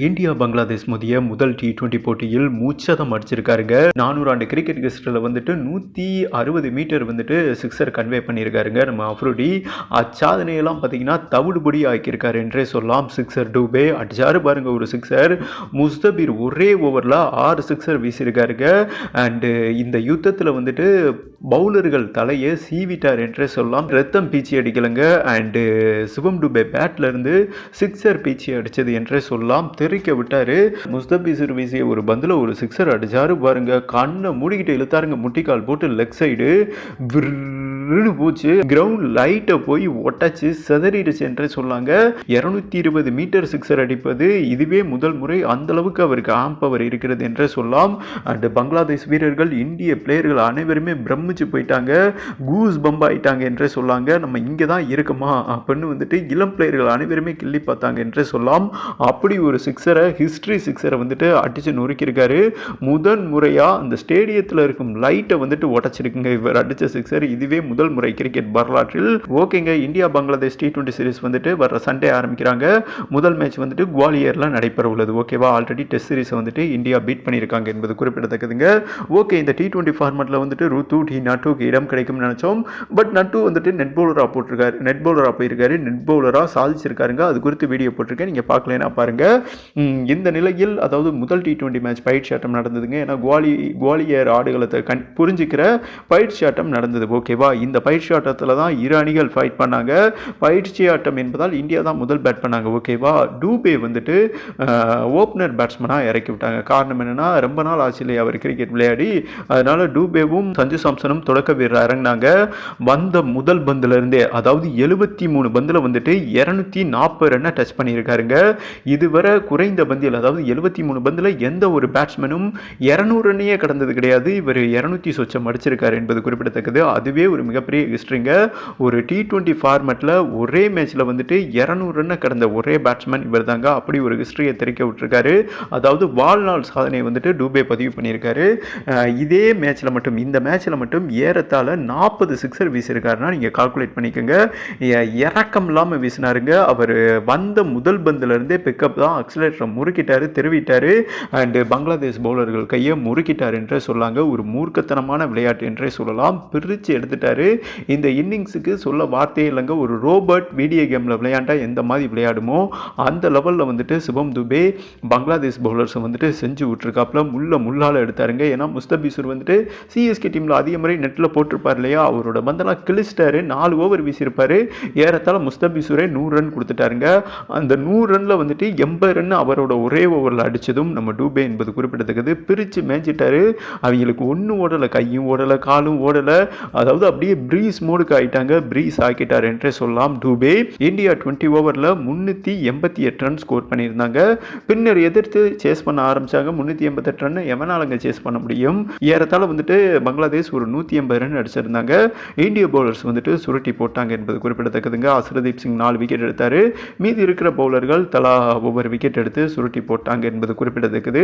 India Bangladesh மோதிய முதல் T twenty போட்டியில் மூச்சதம் அடிச்சிருக்காருங்க. நானூறு ஆண்டு கிரிக்கெட் ஹிஸ்டரியில் வந்துட்டு நூற்றி அறுபது மீட்டர் வந்துட்டு சிக்ஸர் கன்வே பண்ணியிருக்காருங்க. நம்ம அஃப்ரோடி அச்சாதனையெல்லாம் பார்த்தீங்கன்னா தவிடுபடி ஆக்கியிருக்காரு என்றே சொல்லலாம். சிக்ஸர் டூபே அடிச்சாரு பாருங்க ஒரு சிக்ஸர் முஸ்தபீர் ஒரே ஓவரில் ஆறு சிக்ஸர் வீசியிருக்காருங்க. அண்டு இந்த யுத்தத்தில் வந்துட்டு பவுலர்கள் தலையை சீவிட்டார் என்றே சொல்லலாம். ரத்தம் பீச்சி அடிக்கலைங்க. அண்டு சிவம் டூபே பேட்லேருந்து சிக்ஸர் பீச்சி அடித்தது என்றே சொல்லலாம். தெறிக்க விட்டாரு. முஸ்தபிசர் வீசிய ஒரு பந்தில் ஒரு சிக்ஸர் அடிச்சாரு. பாருங்க கண்ணை மூடிக்கிட்டு இழுத்தாருங்க முட்டிக்கால் போட்டு லெக் சைடு போச்சு. கிரவுண்ட் லைட்டை போய் ஒட்டச்சு செதறிடுச்சு என்று சொல்லாங்க இருநூத்தி இருபது மீட்டர் சிக்ஸர் அடிப்பது இதுவே முதல் முறை அந்த அளவுக்கு அவருக்கு ஆம் பவர் இருக்கிறது என்று சொல்லலாம் அண்ட் பங்களாதேஷ் வீரர்கள் இந்திய பிளேயர்கள் அனைவருமே பிரமிச்சு போயிட்டாங்க. கூஸ் பம்ப் ஆயிட்டாங்க என்று சொல்லாங்க. நம்ம இங்கே தான் இருக்குமா? அப்படின்னு வந்துட்டு இளம் பிளேயர்கள் அனைவருமே கிள்ளி பார்த்தாங்க என்று சொல்லலாம் அப்படி ஒரு சிக்ஸரை ஹிஸ்ட்ரி சிக்ஸரை வந்துட்டு அடிச்சு நொறுக்கியிருக்காரு. முதன் முறையாக அந்த ஸ்டேடியத்தில் இருக்கும் லைட்டை வந்துட்டு உடச்சிருக்குங்க இவர் அடித்த சிக்ஸர் இதுவே முதல் முறை கிரிக்கெட் வரலாற்றில் ஓகேங்க India Bangladesh T twenty series வந்துட்டு வர சண்டே ஆரம்பிக்கிறாங்க. முதல் மேட்ச் வந்துட்டு குவாலியரில் நடைபெற உள்ளது. ஓகேவா ஆல்ரெடி டெஸ்ட் சீரிஸை வந்துட்டு இந்தியா பீட் பண்ணியிருக்காங்க என்பது குறிப்பிடத்தக்கதுங்க. ஓகே இந்த டி டுவெண்ட்டி ஃபார்மெட்டில் வந்துட்டு ருத்து டி நட்டுக்கு இடம் கிடைக்கும்னு நினச்சோம். பட் நட்டு வந்துட்டு நெட் பவுலராக போட்டிருக்காரு. நெட் பவுலராக போயிருக்காரு. நெட் பவுலராக சாதிச்சிருக்காருங்க. அது குறித்து வீடியோ போட்டிருக்கேன். நீங்கள் பார்க்கலன்னா பாருங்கள் இந்த நிலையில் அதாவது முதல் டி டுவெண்ட்டி மேட்ச் பயிற்சி ஆட்டம் நடந்ததுங்க. ஏன்னா குவாலி குவாலியர் ஆடுகளத்தை கண் புரிஞ்சுக்கிற பயிற்சி ஆட்டம் நடந்தது. ஓகேவா இந்த பயிற்சி ஆட்டத்தில் தான் இரு அணிகள் ஃபைட் பண்ணாங்க. பயிற்சி ஆட்டம் என்பதால் இந்தியா தான் முதல் பேட் பண்ணாங்க. ஓகேவா டூபே வந்துட்டு ஓப்பனர் பேட்ஸ்மனாக இறக்கி விட்டாங்க. காரணம் என்னென்னா ரொம்ப நாள் ஆச்சு இல்லையா அவர் கிரிக்கெட் விளையாடி. அதனால் டூபேவும் சஞ்சு சாம்சனும் தொடக்க வீரர் இறங்கினாங்க. வந்த முதல் பந்திலிருந்தே அதாவது எழுபத்தி மூணு பந்தில் வந்துட்டு இரநூத்தி நாற்பது ரன்னை டச் பண்ணியிருக்காருங்க. இதுவரை குறைந்த பந்தில் அதாவது எழுபத்தி மூணு பந்தில் எந்த ஒரு பேட்ஸ்மேனும் இரநூறு ரன்னையே கடந்தது கிடையாது. இவர் இரநூத்தி சொச்சம் அடிச்சிருக்காரு என்பது குறிப்பிடத்தக்கது. அதுவே ஒரு மிகப்பெரிய ஹிஸ்ட்ரிங்க ஒரு டி டுவெண்ட்டி ஃபார்மெட்டில் ஒரே மேட்ச்சில் வந்துட்டு இரநூறு ரன்னை கடந்த ஒரே பேட்ஸ்மேன் இவர் தாங்க அப்படி ஒரு ஹிஸ்ட்ரியை தெரிக்க விட்டுருக்காரு. அதாவது வாழ்நாள் சாதனையை வந்துட்டு டூபே பதிவு பண்ணியிருக்காரு. இதே மேட்ச்சில் மட்டும் இந்த மேட்ச்சில் மட்டும் ஏறத்தாழ நாற்பது சிக்ஸர் வீசியிருக்காருன்னா நீங்கள் கால்குலேட் பண்ணிக்கோங்க. இறக்கம் இல்லாமல் வீசினாருங்க. அவர் வந்த முதல் பந்துலேருந்தே பிக்கப் தான் அக்ஸலேட்டரை முறுக்கிட்டாரு தெருவிட்டாரு. அண்டு பங்களாதேஷ் பவுலர்கள் கையை முறுக்கிட்டார் என்றே சொல்லாங்க. ஒரு மூர்க்கத்தனமான விளையாட்டு என்றே சொல்லலாம். பிரித்து எடுத்துட்டாரு. இந்த இன்னிங்ஸுக்கு சொல்ல வார்த்தையே இல்லைங்க. ஒரு ரோபர்ட் வீடியோ கேமில் விளையாண்டா எந்த மாதிரி விளையாடுமோ அந்த லெவலில் வந்துட்டு சிவம் துபே பங்களாதேஷ் பவுலர்ஸை வந்துட்டு செஞ்சு விட்ருக்காப்புல முள்ள முள்ளால் எடுத்தாருங்க. ஏன்னா முஸ்தபிசூர் வந்துட்டு சிஎஸ்கே டீமில் அதிக முறை நெட்டில் போட்டிருப்பார் இல்லையா? அவரோட பந்தெல்லாம் கிழிச்சிட்டாரு. நாலு ஓவர் வீசியிருப்பார். ஏறத்தால் முஸ்தபிசூரே நூறு ரன் கொடுத்துட்டாருங்க. அந்த நூறு ரனில் வந்துட்டு எண்பது ரன் அவரோட ஒரே ஓவரில் அடித்ததும் நம்ம டூபே என்பது குறிப்பிடத்தக்கது. பிரித்து மேய்ச்சிட்டாரு அவங்களுக்கு ஒன்றும் ஓடலை. கையும் ஓடலை. காலும் ஓடலை. அதாவது அப்படியே ப்ரீஸ் மோடுக்கு ஆயிட்டாங்க. ப்ரீஸ் ஆக்கிட்டார் என்றே சொல்லலாம். டூபே இந்தியா டுவெண்ட்டி ஓவரில் முந்நூற்றி எண்பத்தி எட்டு ரன் ஸ்கோர் பண்ணியிருந்தாங்க. பின்னர் எதிர்த்து சேஸ் பண்ண ஆரம்பிச்சாங்க. முந்நூற்றி எண்பத்தெட்டு ரன் எவனாலங்க சேஸ் பண்ண முடியும்? ஏறத்தால் வந்துட்டு பங்களாதேஷ் ஒரு நூற்றி எண்பது ரன் அடிச்சிருந்தாங்க. இந்திய பவுலர்ஸ் வந்துட்டு சுருட்டி போட்டாங்க என்பது குறிப்பிடத்தக்கதுங்க. அசரதீப் சிங் நாலு விக்கெட் எடுத்தார். மீதி இருக்கிற பவுலர்கள் தலா ஒவ்வொரு விக்கெட் எடுத்து சுருட்டி போட்டாங்க என்பது குறிப்பிடத்தக்கது.